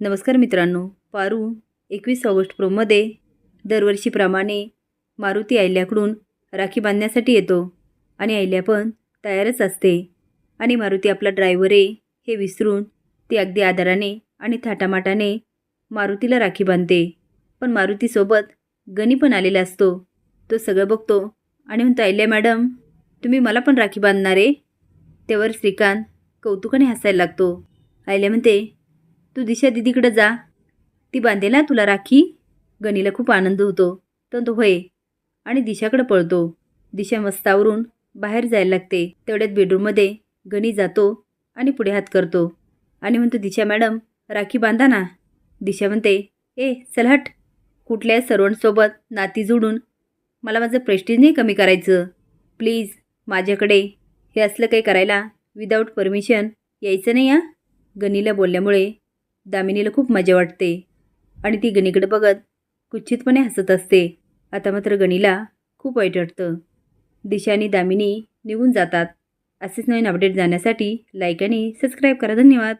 नमस्कार मित्रांनो पारू एकवीस ऑगस्ट प्रोमध्ये दरवर्षीप्रमाणे मारुती आयल्याकडून राखी बांधण्यासाठी येतो आणि आयल्या पण तयारच असते. आणि मारुती आपला ड्रायव्हर आहे हे विसरून ती अगदी आदराने आणि थाटामाटाने मारुतीला राखी बांधते. पण मारुतीसोबत गणी पण आलेला असतो. तो सगळं बघतो आणि म्हणतो आयल्या मॅडम तुम्ही मला पण राखी बांधणार आहे? त्यावर श्रीकांत कौतुकाने हसायला लागतो. आयल्या म्हणते तू दिशा दिदीकडं जा. ती बांधेल ना तुला राखी. गणीला खूप आनंद होतो. तर तो होय. आणि दिशाकडं पळतो. दिशा मस्तावरून बाहेर जायला लागते. तेवढ्यात बेडरूममध्ये गणी जातो आणि पुढे हात करतो. आणि म्हणतो दिशा मॅडम राखी बांधा ना. दिशा म्हणते ए चल हट. कुठल्या सर्वांसोबत नाती जोडून मला माझं प्रेस्टीज नाही कमी करायचं. प्लीज माझ्याकडे हे असलं काही करायला विदाऊट परमिशन यायचं नाही या गणीला बोलल्यामुळे दामिनीला खूप मजा वाटते. आणि ती गणीकडे बघत कुच्छितपणे हसत असते. आता मात्र गणीला खूप वाईट वाटतं. दिशा आणि दामिनी निघून जातात. असेच नवीन अपडेट जाण्यासाठी लाईक आणि सबस्क्राईब करा. धन्यवाद.